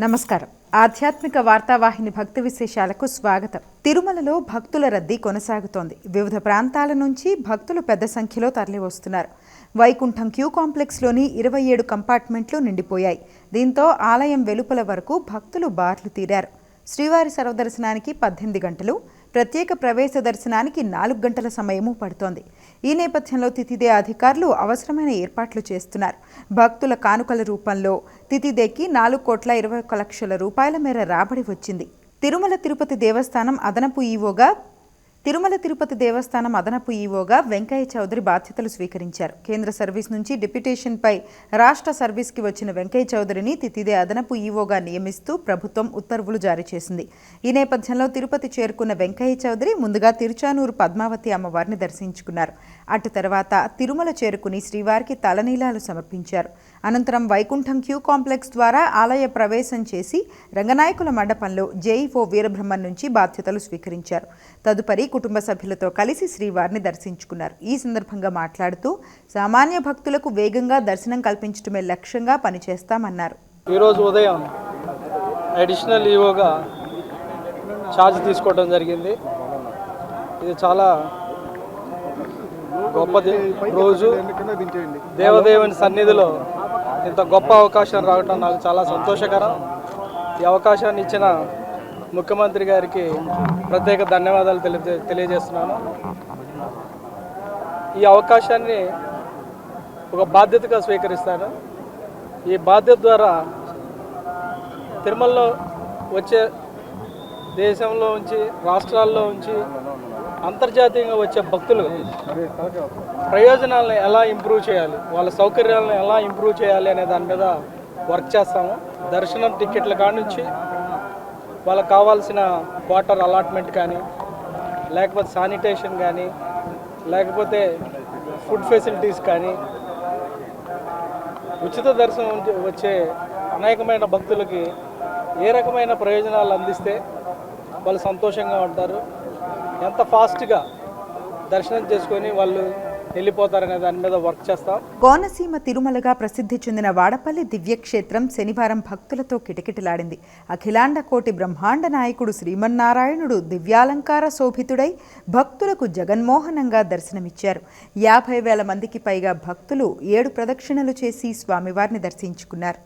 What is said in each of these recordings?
నమస్కారం. ఆధ్యాత్మిక వార్తావాహిని భక్తి విశేషాలకు స్వాగతం. తిరుమలలో భక్తుల రద్దీ కొనసాగుతోంది. వివిధ ప్రాంతాల నుంచి భక్తులు పెద్ద సంఖ్యలో తరలివస్తున్నారు. వైకుంఠం క్యూ కాంప్లెక్స్లోని ఇరవై ఏడు కంపార్ట్మెంట్లు నిండిపోయాయి. దీంతో ఆలయం వెలుపల వరకు భక్తులు బార్లు తీరారు. శ్రీవారి సర్వదర్శనానికి పద్దెనిమిది గంటలు ప్రత్యేక ప్రవేశ దర్శనానికి నాలుగు గంటల సమయము పడుతోంది. ఈ నేపథ్యంలో తితిదే అధికారులు అవసరమైన ఏర్పాట్లు చేస్తున్నారు. భక్తుల కానుకల రూపంలో తితిదేకి నాలుగు కోట్ల ఇరవై ఒక్క లక్షల రూపాయల మేర రాబడి వచ్చింది. తిరుమల తిరుపతి దేవస్థానం అదనపు ఈవోగా తిరుమల తిరుపతి దేవస్థానం అదనపు ఈవోగా వెంకయ్య చౌదరి బాధ్యతలు స్వీకరించారు. కేంద్ర సర్వీస్ నుంచి డిప్యుటేషన్పై రాష్ట్ర సర్వీస్కి వచ్చిన వెంకయ్య చౌదరిని తితిదే అదనపు ఈవోగా నియమిస్తూ ప్రభుత్వం ఉత్తర్వులు జారీ చేసింది. ఈ నేపథ్యంలో తిరుపతి చేరుకున్న వెంకయ్య చౌదరి ముందుగా తిరుచానూరు పద్మావతి అమ్మవారిని దర్శించుకున్నారు. అటు తర్వాత తిరుమల చేరుకుని శ్రీవారికి తలనీలాలు సమర్పించారు. అనంతరం వైకుంఠం క్యూ కాంప్లెక్స్ ద్వారా ఆలయ ప్రవేశం చేసి రంగనాయకుల మండపంలో జేఈఓ వీరబ్రహ్మన్ నుంచి బాధ్యతలు స్వీకరించారు. తదుపరి కుటుంబ సభ్యులతో కలిసి శ్రీవారిని దర్శించుకున్నారు. ఈ సందర్భంగా మాట్లాడుతూ సామాన్య భక్తులకు వేగంగా దర్శనం కల్పించడమే లక్ష్యంగా పనిచేస్తామన్నారు. ఈరోజు ఉదయం అడిషనల్ ఈవోగా ఛార్జ్ తీసుకోవడం జరిగింది. ఇది చాలా గొప్పది. రోజు దేవదేవుని సన్నిధిలో ఇంత గొప్ప అవకాశం రావటం నాకు చాలా సంతోషకరం. ఈ అవకాశాన్ని ఇచ్చిన ముఖ్యమంత్రి గారికి ప్రత్యేక ధన్యవాదాలు తెలియ తెలియజేస్తున్నాను. ఈ అవకాశాన్ని ఒక బాధ్యతగా స్వీకరిస్తాను. ఈ బాధ్యత ద్వారా తిరుమలలో వచ్చే దేశంలో ఉంచి రాష్ట్రాల్లో ఉంచి అంతర్జాతీయంగా వచ్చే భక్తులు ప్రయోజనాలను ఎలా ఇంప్రూవ్ చేయాలి? వాళ్ళ సౌకర్యాలను ఎలా ఇంప్రూవ్ చేయాలి అనే దాని మీద వర్క్ చేస్తాము. దర్శనం టికెట్ల కాడ నుంచి వాళ్ళకి కావాల్సిన వాటర్ అలాట్మెంట్ కానీ లేకపోతే శానిటేషన్ కానీ లేకపోతే ఫుడ్ ఫెసిలిటీస్ కానీ ఉచిత దర్శనం వచ్చే అనేకమైన భక్తులకి ఏ రకమైన ప్రయోజనాలు అందిస్తే వాళ్ళు సంతోషంగా ఉంటారు? ఎంత ఫాస్ట్గా దర్శనం చేసుకొని వాళ్ళు వెళ్ళిపోతారనే దాని మీద వర్క్ చేస్తాం. కోనసీమ తిరుమలగా ప్రసిద్ధి చెందిన వాడపల్లి దివ్యక్షేత్రం శనివారం భక్తులతో కిటకిటలాడింది. అఖిలాండ కోటి బ్రహ్మాండ నాయకుడు శ్రీమన్నారాయణుడు దివ్యాలంకార శోభితుడై భక్తులకు జగన్మోహనంగా దర్శనమిచ్చారు. యాభై వేల మందికి పైగా భక్తులు ఏడు ప్రదక్షిణలు చేసి స్వామివారిని దర్శించుకున్నారు.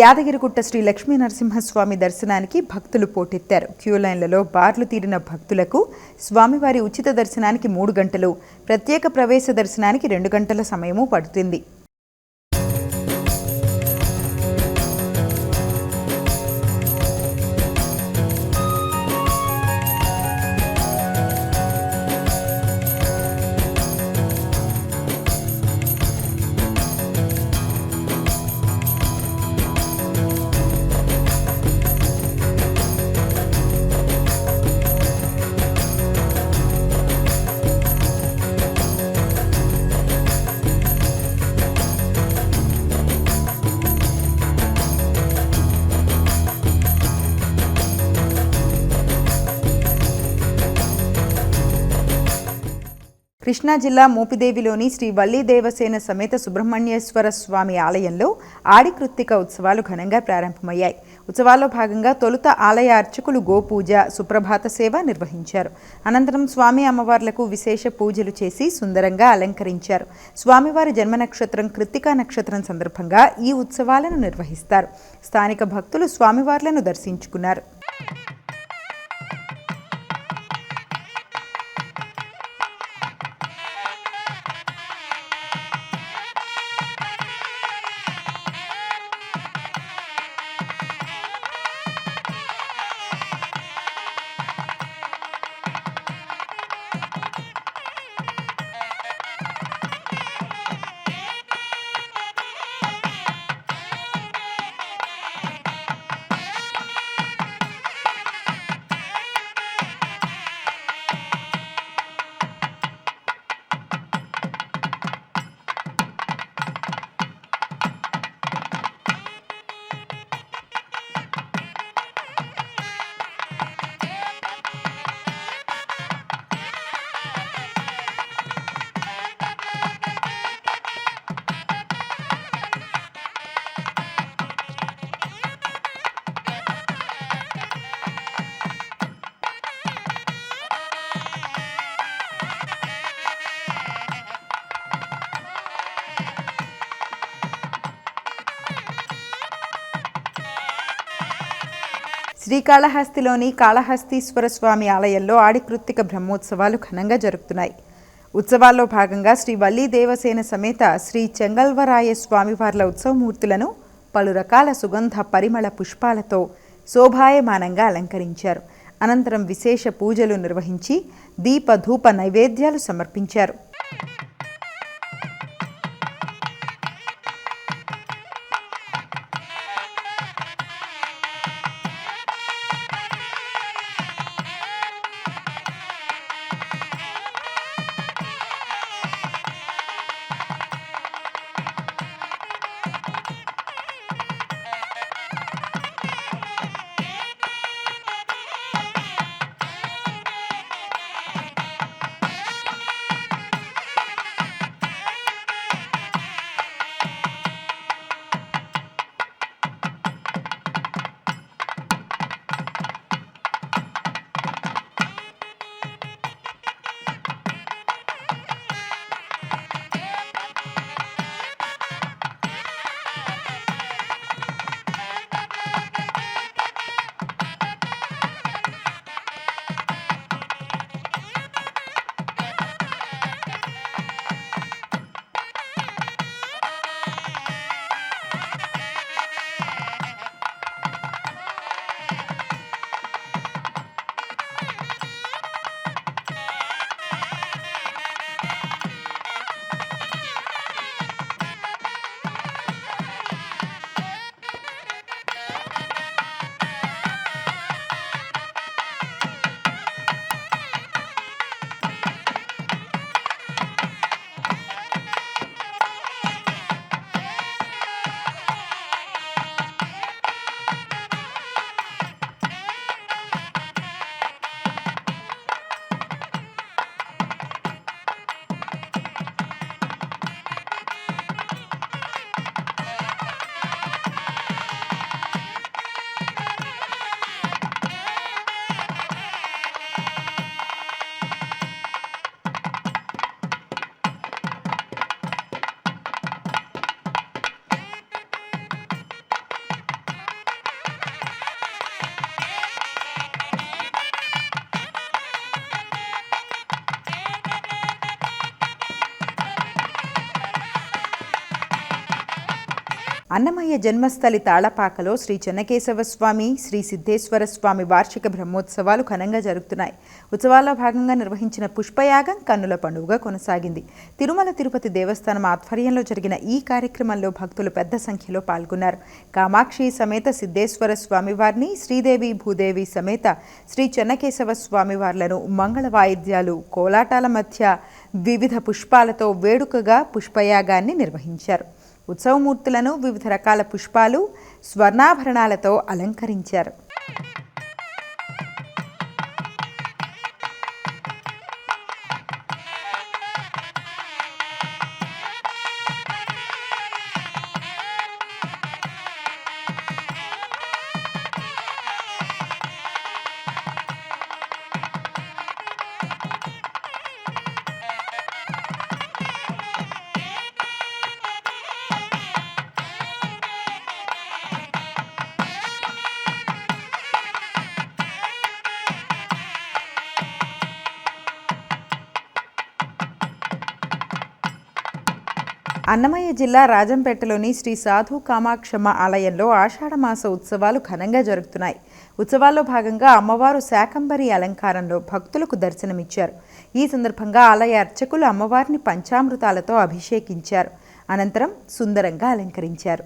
యాదగిరిగుట్ట శ్రీ లక్ష్మీ నరసింహస్వామి దర్శనానికి భక్తులు పోటెత్తారు. క్యూ లైన్లలో బార్లు తీరిన భక్తులకు స్వామివారి ఉచిత దర్శనానికి మూడు గంటలు ప్రత్యేక ప్రవేశ దర్శనానికి రెండు గంటల సమయము పడుతుంది. కృష్ణా జిల్లా మోపిదేవిలోని శ్రీ వల్లి దేవసేన సమేత సుబ్రహ్మణ్యేశ్వర స్వామి ఆలయంలో ఆడి కృత్తిక ఉత్సవాలు ఘనంగా ప్రారంభమయ్యాయి. ఉత్సవాల్లో భాగంగా తొలుత ఆలయ అర్చకులు గోపూజ సుప్రభాత సేవ నిర్వహించారు. అనంతరం స్వామి అమ్మవార్లకు విశేష పూజలు చేసి సుందరంగా అలంకరించారు. స్వామివారి జన్మ నక్షత్రం కృత్తికా నక్షత్రం సందర్భంగా ఈ ఉత్సవాలను నిర్వహిస్తారు. స్థానిక భక్తులు స్వామివార్లను దర్శించుకున్నారు. శ్రీకాళహస్తిలోని కాళహస్తీశ్వర స్వామి ఆలయంలో ఆడికృత్తిక బ్రహ్మోత్సవాలు ఘనంగా జరుగుతున్నాయి ఉత్సవాల్లో భాగంగా శ్రీ వల్లీ దేవసేన సమేత శ్రీ చెంగల్వరాయ స్వామివార్ల ఉత్సవమూర్తులను పలు రకాల సుగంధ పరిమళ పుష్పాలతో శోభాయమానంగా అలంకరించారు. అనంతరం విశేష పూజలు నిర్వహించి దీప ధూప నైవేద్యాలు సమర్పించారు. అన్నమయ్య జన్మస్థలి తాళపాకలో శ్రీ చెన్నకేశవ స్వామి శ్రీ సిద్ధేశ్వర స్వామి వార్షిక బ్రహ్మోత్సవాలు ఘనంగా జరుగుతున్నాయి. ఉత్సవాల్లో భాగంగా నిర్వహించిన పుష్పయాగం కన్నుల పండుగ కొనసాగింది. తిరుమల తిరుపతి దేవస్థానం ఆధ్వర్యంలో జరిగిన ఈ కార్యక్రమంలో భక్తులు పెద్ద సంఖ్యలో పాల్గొన్నారు. కామాక్షి సమేత సిద్ధేశ్వర స్వామివారిని శ్రీదేవి భూదేవి సమేత శ్రీ చెన్నకేశవ స్వామివార్లను మంగళ వాయిద్యాలు కోలాటాల మధ్య వివిధ పుష్పాలతో వేడుకగా పుష్పయాగాన్ని నిర్వహించారు. ఉత్సవమూర్తులను వివిధ రకాల పుష్పాలు స్వర్ణాభరణాలతో అలంకరించారు. అన్నమయ్య జిల్లా రాజంపేటలోని శ్రీ సాధు కామాక్షమ్మ ఆలయంలో ఆషాఢమాస ఉత్సవాలు ఘనంగా జరుగుతున్నాయి. ఉత్సవాల్లో భాగంగా అమ్మవారు శాకంబరి అలంకారంలో భక్తులకు దర్శనమిచ్చారు. ఈ సందర్భంగా ఆలయ అర్చకులు అమ్మవారిని పంచామృతాలతో అభిషేకించారు. అనంతరం సుందరంగా అలంకరించారు.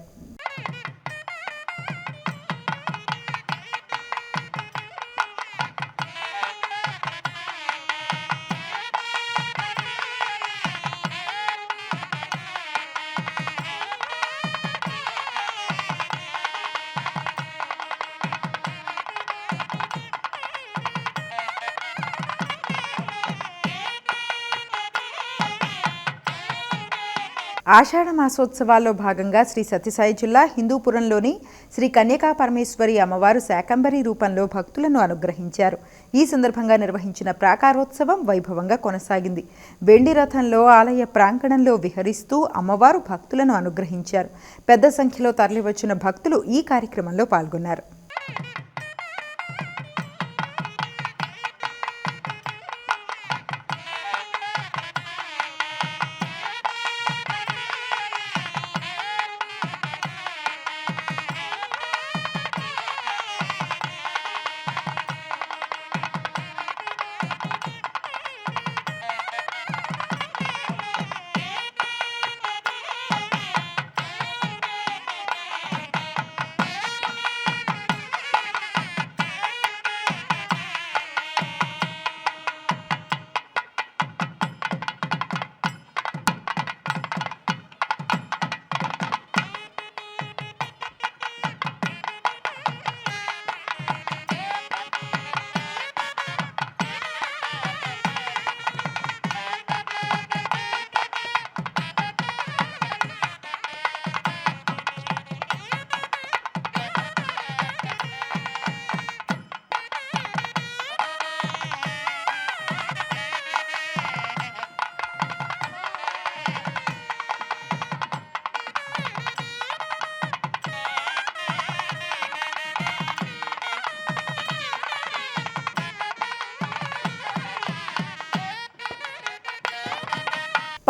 ఆషాఢ మాసోత్సవాల్లో భాగంగా శ్రీ సత్యసాయి జిల్లా హిందూపురంలోని శ్రీ కన్యకా పరమేశ్వరి అమ్మవారు శాకంబరి రూపంలో భక్తులను అనుగ్రహించారు. ఈ సందర్భంగా నిర్వహించిన ప్రాకారోత్సవం వైభవంగా కొనసాగింది. వెండి రథంలో ఆలయ ప్రాంగణంలో విహరిస్తూ అమ్మవారు భక్తులను అనుగ్రహించారు. పెద్ద సంఖ్యలో తరలివచ్చిన భక్తులు ఈ కార్యక్రమంలో పాల్గొన్నారు.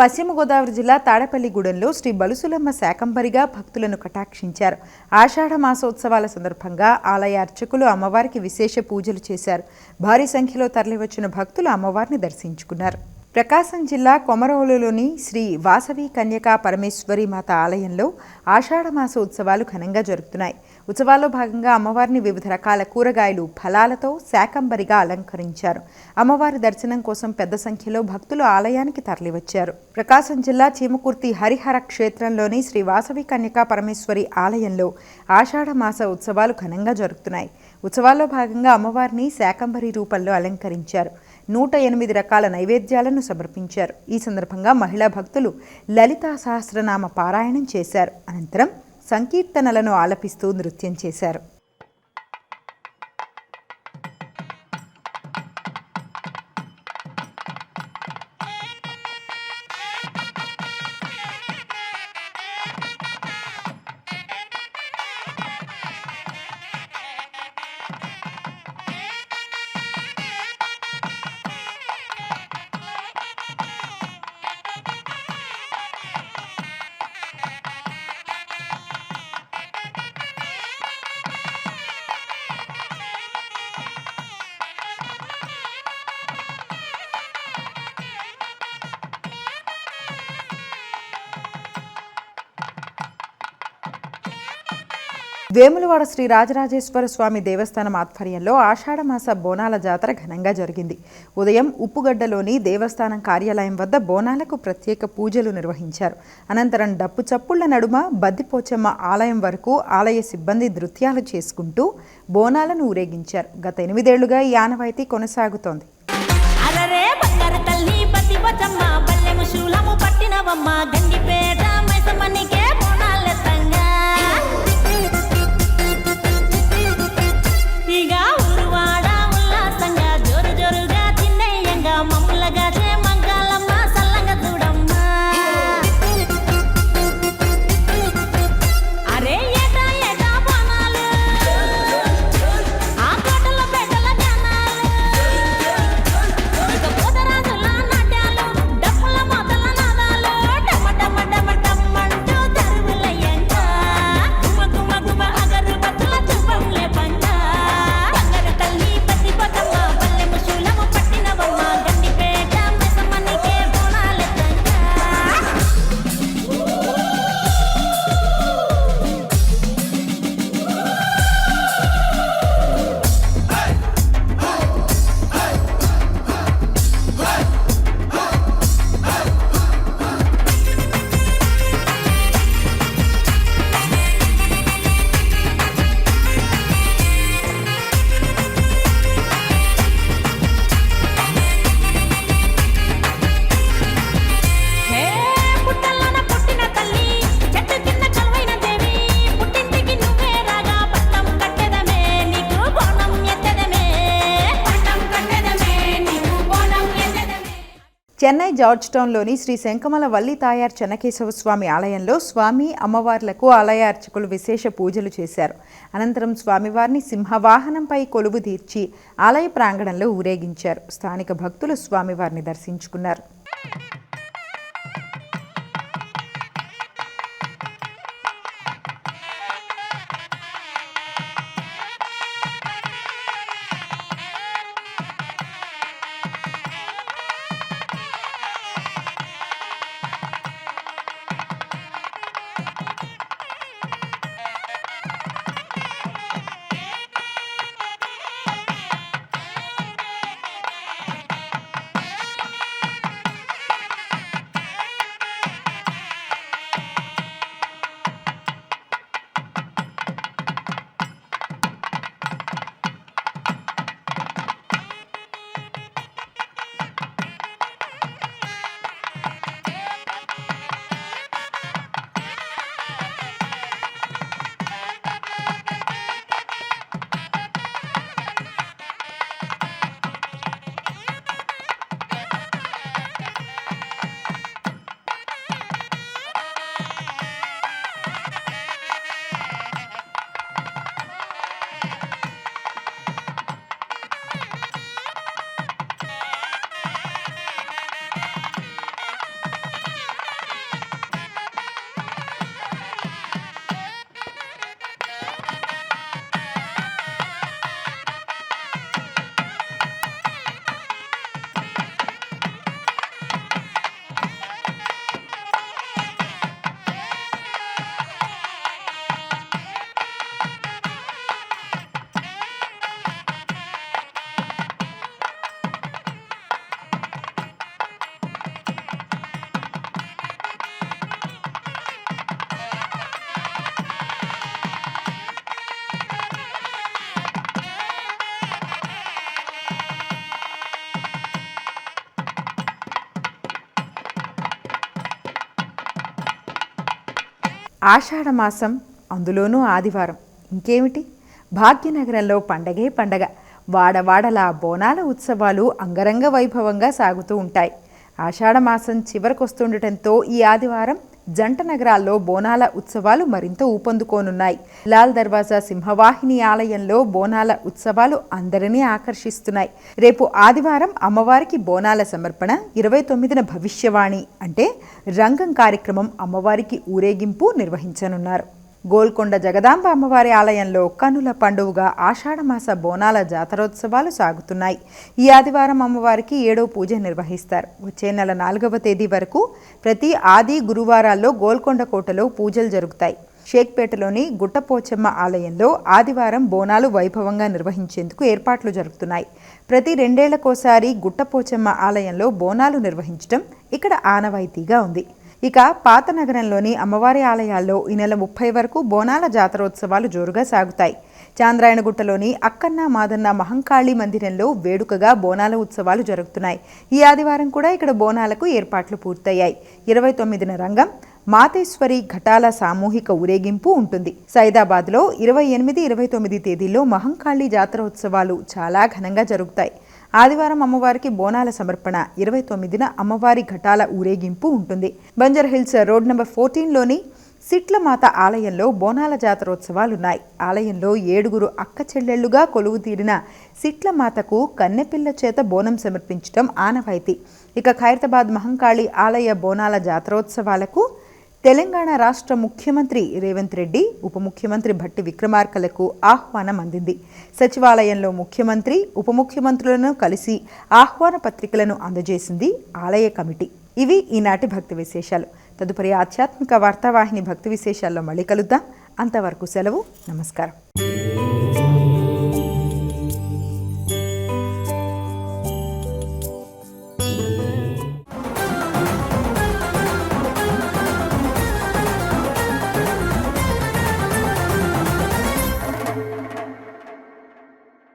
పశ్చిమ గోదావరి జిల్లా తాడపల్లిగూడెంలో శ్రీ బలుసులమ్మ శాకంబరిగా భక్తులను కటాక్షించారు. ఆషాఢ మాసోత్సవాల సందర్భంగా ఆలయ అర్చకులు అమ్మవారికి విశేష పూజలు చేశారు. భారీ సంఖ్యలో తరలివచ్చిన భక్తులు అమ్మవారిని దర్శించుకున్నారు. ప్రకాశం జిల్లా కొమరోలులోని శ్రీ వాసవి కన్యకా పరమేశ్వరి మాత ఆలయంలో ఆషాఢ మాస ఉత్సవాలు ఘనంగా జరుగుతున్నాయి ఉత్సవాల్లో భాగంగా అమ్మవారిని వివిధ రకాల కూరగాయలు ఫలాలతో శాకంబరిగా అలంకరించారు. అమ్మవారి దర్శనం కోసం పెద్ద సంఖ్యలో భక్తులు ఆలయానికి తరలివచ్చారు. ప్రకాశం జిల్లా చీమకుర్తి హరిహర క్షేత్రంలోని శ్రీ వాసవి కన్యకా పరమేశ్వరి ఆలయంలో ఆషాఢ మాస ఉత్సవాలు ఘనంగా జరుగుతున్నాయి. ఉత్సవాల్లో భాగంగా అమ్మవారిని శాకంబరి రూపంలో అలంకరించారు. నూట ఎనిమిది రకాల నైవేద్యాలను సమర్పించారు. ఈ సందర్భంగా మహిళా భక్తులు లలితా సహస్రనామ పారాయణం చేశారు. అనంతరం సంకీర్తనలను ఆలపిస్తూ నృత్యం చేశారు. వేములవాడ శ్రీ రాజరాజేశ్వర స్వామి దేవస్థానం ఆధ్వర్యంలో ఆషాఢమాస బోనాల జాతర ఘనంగా జరిగింది. ఉదయం ఉప్పుగడ్డలోని దేవస్థానం కార్యాలయం వద్ద బోనాలకు ప్రత్యేక పూజలు నిర్వహించారు. అనంతరం డప్పు చప్పుళ్ళ నడుమ బద్దిపోచమ్మ ఆలయం వరకు ఆలయ సిబ్బంది నృత్యాలు చేసుకుంటూ బోనాలను ఊరేగించారు. గత ఎనిమిదేళ్ళుగా ఈ ఆనవాయితీ కొనసాగుతోంది. అలరే బంగారు తల్లి పట్టినవమ్మ చెన్నై జార్జ్ టౌన్లోని శ్రీ శంకమల వల్లి తాయార్ చెన్నకేశవ స్వామి ఆలయంలో స్వామి అమ్మవార్లకు ఆలయ అర్చకులు విశేష పూజలు చేశారు. అనంతరం స్వామివారిని సింహవాహనంపై కొలువు తీర్చి ఆలయ ప్రాంగణంలో ఊరేగించారు. స్థానిక భక్తులు స్వామివారిని దర్శించుకున్నారు. ఆషాఢమాసం అందులోనూ ఆదివారం. ఇంకేమిటి? భాగ్యనగరంలో పండగే పండగ. వాడవాడలా బోనాల ఉత్సవాలు అంగరంగ వైభవంగా సాగుతూ ఉంటాయి. ఆషాఢమాసం చివరకొస్తుండటంతో ఈ ఆదివారం జంట నగరాల్లో బోనాల ఉత్సవాలు మరింత ఊపందుకోనున్నాయి. లాల్ దర్వాజా సింహవాహిని ఆలయంలో బోనాల ఉత్సవాలు అందరినీ ఆకర్షిస్తున్నాయి. రేపు ఆదివారం అమ్మవారికి బోనాల సమర్పణ ఇరవై తొమ్మిదిన భవిష్యవాణి అంటే రంగం కార్యక్రమం అమ్మవారికి ఊరేగింపు నిర్వహించనున్నారు. గోల్కొండ జగదాంబ అమ్మవారి ఆలయంలో కనుల పండుగగా ఆషాఢమాస బోనాల జాతరోత్సవాలు సాగుతున్నాయి. ఈ ఆదివారం అమ్మవారికి ఏడో పూజ నిర్వహిస్తారు. వచ్చే నెల నాలుగవ తేదీ వరకు ప్రతి ఆది గురువారాల్లో గోల్కొండ కోటలో పూజలు జరుగుతాయి. షేక్పేటలోని గుట్టపోచమ్మ ఆలయంలో ఆదివారం బోనాలు వైభవంగా నిర్వహించేందుకు ఏర్పాట్లు జరుగుతున్నాయి. ప్రతి రెండేళ్ళకోసారి గుట్టపోచమ్మ ఆలయంలో బోనాలు నిర్వహించడం ఇక్కడ ఆనవాయితీగా ఉంది. ఇక పాత నగరంలోని అమ్మవారి ఆలయాల్లో ఈ నెల ముప్పై వరకు బోనాల జాతరోత్సవాలు జోరుగా సాగుతాయి. చాంద్రాయణగుట్టలోని అక్కన్న మాదన్న మహంకాళి మందిరంలో వేడుకగా బోనాల ఉత్సవాలు జరుగుతున్నాయి. ఈ ఆదివారం కూడా ఇక్కడ బోనాలకు ఏర్పాట్లు పూర్తయ్యాయి. ఇరవై తొమ్మిదిన రంగం మాతేశ్వరి ఘటాల సామూహిక ఊరేగింపు ఉంటుంది. సైదాబాద్లో ఇరవై ఎనిమిది ఇరవై తొమ్మిది తేదీల్లో మహంకాళి జాతర ఉత్సవాలు చాలా ఘనంగా జరుగుతాయి. ఆదివారం అమ్మవారికి బోనాల సమర్పణ. ఇరవై తొమ్మిదిన అమ్మవారి ఘటాల ఊరేగింపు ఉంటుంది. బంజర్ హిల్స్ రోడ్ నెంబర్ ఫోర్టీన్లోని సిట్లమాత ఆలయంలో బోనాల జాతరోత్సవాలున్నాయి. ఆలయంలో ఏడుగురు అక్క చెల్లెళ్ళుగా కొలువు తీరిన సిట్లమాతకు కన్నెపిల్ల చేత బోనం సమర్పించడం ఆనవాయితీ. ఇక ఖైరతాబాద్ మహంకాళి ఆలయ బోనాల జాతరోత్సవాలకు తెలంగాణ రాష్ట్ర ముఖ్యమంత్రి రేవంత్ రెడ్డి ఉప ముఖ్యమంత్రి భట్టి విక్రమార్కలకు ఆహ్వానం అందింది. సచివాలయంలో ముఖ్యమంత్రి ఉప ముఖ్యమంత్రులను కలిసి ఆహ్వాన పత్రికలను అందజేసింది ఆలయ కమిటీ. ఇవి ఈనాటి భక్తి విశేషాలు. తదుపరి ఆధ్యాత్మిక వార్తావాహిని భక్తి విశేషాల్లో మళ్ళీ కలుద్దాం. అంతవరకు సెలవు. నమస్కారం.